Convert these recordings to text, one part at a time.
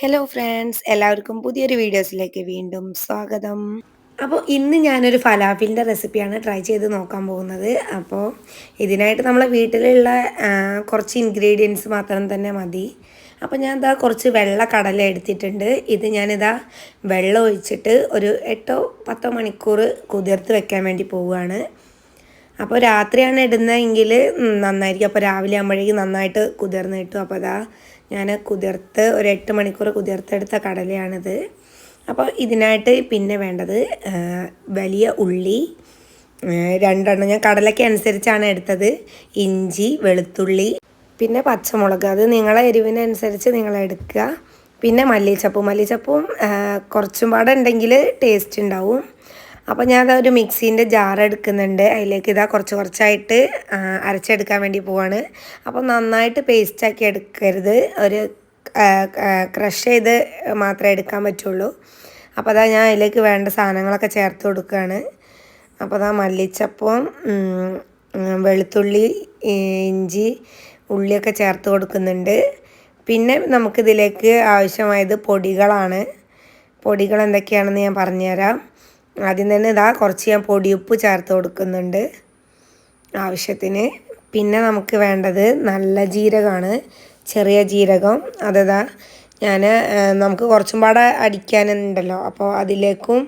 Hello friends എല്ലാവർക്കും പുതിയൊരു വീഡിയോസിലേക്ക് വീണ്ടും സ്വാഗതം. അപ്പോൾ ഇന്ന് ഞാനൊരു ഫലാഫിലിന്റെ റെസിപ്പിയാണ് ട്രൈ ചെയ്ത് നോക്കാൻ പോകുന്നത്. അപ്പോൾ ഇതിനായിട്ട് നമ്മളെ വീട്ടിലുള്ള കുറച്ച് ഇൻഗ്രീഡിയൻസ് മാത്രം തന്നെ മതി. അപ്പോൾ ഞാൻ ഇതാ കുറച്ച് വെള്ള കടല എടുത്തിട്ടുണ്ട്. ഇത് ഞാനിതാ വെള്ളം ഒഴിച്ചിട്ട് ഒരു എട്ടോ പത്തോ മണിക്കൂർ കുതിർത്ത് വെക്കാൻ വേണ്ടി പോവുകയാണ്. അപ്പോൾ രാത്രിയാണ് ഇടുന്നതെങ്കിൽ നന്നായിരിക്കും. അപ്പോൾ രാവിലെ ആകുമ്പോഴേക്കും നന്നായിട്ട് കുതിർന്ന് കിട്ടും. അപ്പോൾ അതാ ഞാൻ കുതിർത്ത് ഒരു എട്ട് മണിക്കൂർ കുതിർത്തെടുത്ത കടലയാണിത്. അപ്പോൾ ഇതിനായിട്ട് പിന്നെ വേണ്ടത് വലിയ ഉള്ളി രണ്ടെണ്ണം. ഞാൻ കടലയ്ക്ക് അനുസരിച്ചാണ് എടുത്തത്. ഇഞ്ചി വെളുത്തുള്ളി പിന്നെ പച്ചമുളക്. അത് നിങ്ങളെ എരിവിനനുസരിച്ച് നിങ്ങൾ എടുക്കുക. പിന്നെ മല്ലിച്ചപ്പും. മല്ലിച്ചപ്പും കുറച്ചും പാടെ ഉണ്ടെങ്കിൽ ടേസ്റ്റ് ഉണ്ടാവും. അപ്പോൾ ഞാൻ ഒരു മിക്സീന്റെ ജാർ എടുക്കുന്നുണ്ട്. അതിലേക്ക് ഇതാ കുറച്ച് കുറച്ചായിട്ട് അരച്ചെടുക്കാൻ വേണ്ടി പോവാണ്. അപ്പോൾ നന്നായിട്ട് പേസ്റ്റാക്കി എടുക്കരുത്. ഒരു ക്രഷ് ചെയ്ത് മാത്രമേ എടുക്കാൻ പറ്റുള്ളൂ. അപ്പോൾ അതാ ഞാൻ അതിലേക്ക് വേണ്ട സാധനങ്ങളൊക്കെ ചേർത്ത് കൊടുക്കുകയാണ്. അപ്പോൾ അതാ ഉം, വെളുത്തുള്ളി ഇഞ്ചി ഉള്ളിയൊക്കെ ചേർത്ത് കൊടുക്കുന്നുണ്ട്. പിന്നെ നമുക്കിതിലേക്ക് ആവശ്യമായത് പൊടികളാണ്. പൊടികൾ എന്തൊക്കെയാണെന്ന് ഞാൻ പറഞ്ഞുതരാം. ആദ്യം തന്നെ ഇതാ കുറച്ച് ഞാൻ പൊടിയുപ്പ് ചേർത്ത് കൊടുക്കുന്നുണ്ട് ആവശ്യത്തിന്. പിന്നെ നമുക്ക് വേണ്ടത് നല്ല ജീരകമാണ്. ചെറിയ ജീരകം. അതതാ ഞാൻ നമുക്ക് കുറച്ചും പാടെ അടിക്കാനുണ്ടല്ലോ. അപ്പോൾ അതിലേക്കും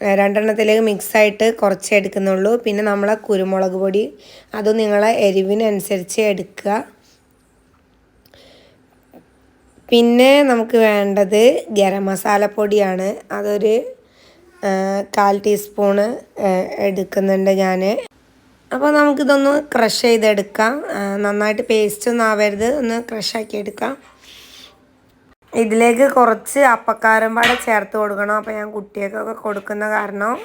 രണ്ടെണ്ണത്തിലേക്ക് മിക്സായിട്ട് കുറച്ച് എടുക്കുന്നുള്ളൂ. പിന്നെ നമ്മളെ കുരുമുളക് പൊടി അത് നിങ്ങളെ എരിവിനനുസരിച്ച് എടുക്കുക. പിന്നെ നമുക്ക് വേണ്ടത് ഗരം മസാലപ്പൊടിയാണ് അതൊരു കാൽ ടീസ്പൂണ് എടുക്കുന്നുണ്ട് ഞാൻ അപ്പോൾ നമുക്കിതൊന്ന് ക്രഷ് ചെയ്തെടുക്കാം. നന്നായിട്ട് പേസ്റ്റ് ഒന്നും ആവരുത്. ഒന്ന് ക്രഷാക്കി എടുക്കാം. ഇതിലേക്ക് കുറച്ച് അപ്പക്കാരം പാടെ ചേർത്ത് കൊടുക്കണം. അപ്പോൾ ഞാൻ കുട്ടികൾക്കൊക്കെ കൊടുക്കുന്ന കാരണം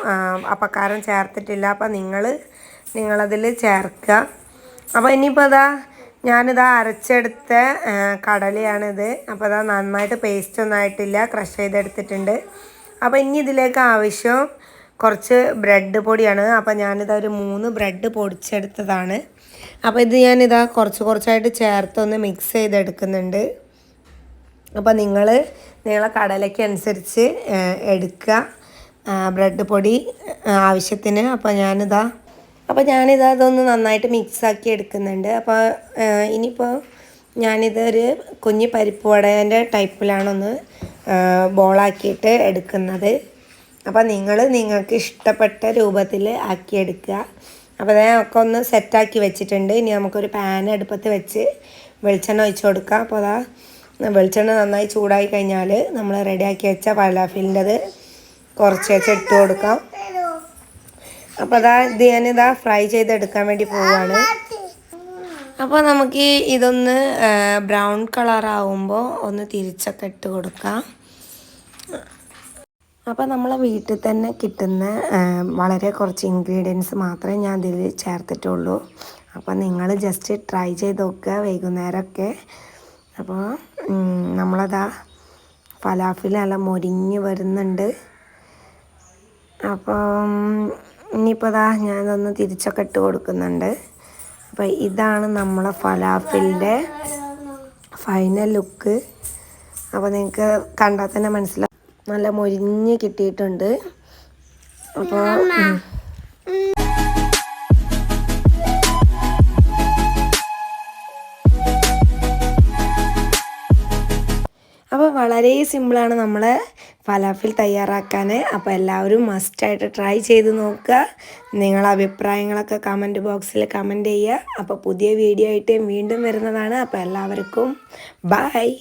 അപ്പക്കാരം ചേർത്തിട്ടില്ല. അപ്പോൾ നിങ്ങൾ നിങ്ങളതിൽ ചേർക്കുക. അപ്പോൾ ഇനിയിപ്പോൾ അതാ ഞാനിതാ അരച്ചെടുത്ത കടലയാണിത്. അപ്പോൾ അതാ നന്നായിട്ട് പേസ്റ്റ് ഒന്നും ആയിട്ടില്ല. ക്രഷ് ചെയ്തെടുത്തിട്ടുണ്ട്. അപ്പോൾ ഇനി ഇതിലേക്ക് ആവശ്യം കുറച്ച് ബ്രെഡ് പൊടിയാണ്. അപ്പോൾ ഞാനിതാ ഒരു മൂന്ന് ബ്രെഡ് പൊടിച്ചെടുത്തതാണ്. അപ്പോൾ ഇത് ഞാനിതാ കുറച്ച് കുറച്ചായിട്ട് ചേർത്തൊന്ന് മിക്സ് ചെയ്തെടുക്കുന്നുണ്ട്. അപ്പോൾ നിങ്ങൾ നിങ്ങളെ കടലയ്ക്ക് അനുസരിച്ച് എടുക്കുക ബ്രെഡ് പൊടി ആവശ്യത്തിന്. അപ്പോൾ ഞാനിതാ അപ്പോൾ ഞാനിതാ അതൊന്ന് നന്നായിട്ട് മിക്സാക്കി എടുക്കുന്നുണ്ട്. അപ്പോൾ ഇനിയിപ്പോൾ ഞാനിതൊരു കുഞ്ഞ് പരിപ്പ് വടേന്റെ ടൈപ്പിലാണൊന്ന് ബോളാക്കിയിട്ട് എടുക്കുന്നത്. അപ്പോൾ നിങ്ങൾ നിങ്ങൾക്ക് ഇഷ്ടപ്പെട്ട രൂപത്തിൽ ആക്കിയെടുക്കുക. അപ്പോൾ ഞാൻ ഒക്കെ ഒന്ന് സെറ്റാക്കി വെച്ചിട്ടുണ്ട്. ഇനി നമുക്കൊരു പാൻ അടുപ്പത്ത് വെച്ച് വെളിച്ചെണ്ണ ഒഴിച്ച് കൊടുക്കാം. അപ്പോൾ അതാ വെളിച്ചെണ്ണ നന്നായി ചൂടായി കഴിഞ്ഞാൽ നമ്മൾ റെഡിയാക്കി വെച്ച പലാഫിലിന്റെത് കുറച്ച് വെച്ച് ഇട്ട് കൊടുക്കാം. അപ്പോൾ അതാ ഇത് ഞാനിതാ ഫ്രൈ ചെയ്തെടുക്കാൻ വേണ്ടി പോവുകയാണ് അപ്പോൾ നമുക്ക് ഇതൊന്ന് ബ്രൗൺ കളറാവുമ്പോൾ ഒന്ന് തിരിച്ചൊക്കെ ഇട്ട് കൊടുക്കാം. അപ്പോൾ നമ്മളെ വീട്ടിൽ തന്നെ കിട്ടുന്ന വളരെ കുറച്ച് ഇൻഗ്രീഡിയൻസ് മാത്രമേ ഞാൻ ഇതിൽ ചേർത്തിട്ടുള്ളൂ. അപ്പോൾ നിങ്ങൾ ജസ്റ്റ് ട്രൈ ചെയ്ത് നോക്കുക വൈകുന്നേരമൊക്കെ. അപ്പോൾ നമ്മളതാ ഫലാഫിൽ നല്ല മൊരിഞ്ഞ് വരുന്നുണ്ട്. അപ്പം ഇനിയിപ്പോൾ അതാ ഞാനതൊന്ന് തിരിച്ചൊക്കെ ഇട്ട് കൊടുക്കുന്നുണ്ട്. അപ്പോൾ ഇതാണ് നമ്മളെ ഫലാഫിലിന്റെ ഫൈനൽ ലുക്ക് അപ്പോൾ നിങ്ങൾക്ക് കണ്ടാൽ തന്നെ മനസ്സിലാവും. നല്ല മൊരിഞ്ഞ് കിട്ടിയിട്ടുണ്ട്. അപ്പോൾ അപ്പോൾ വളരെ സിമ്പിളാണ് നമ്മൾ ഫലാഫിൽ തയ്യാറാക്കാൻ അപ്പോൾ എല്ലാവരും മസ്റ്റായിട്ട് ട്രൈ ചെയ്ത് നോക്കുക. നിങ്ങളെ അഭിപ്രായങ്ങളൊക്കെ കമന്റ് ബോക്സിൽ കമന്റ് ചെയ്യുക. അപ്പോൾ പുതിയ വീഡിയോ ആയിട്ട് വീണ്ടും വരുന്നതാണ്. അപ്പോൾ എല്ലാവർക്കും ബായ്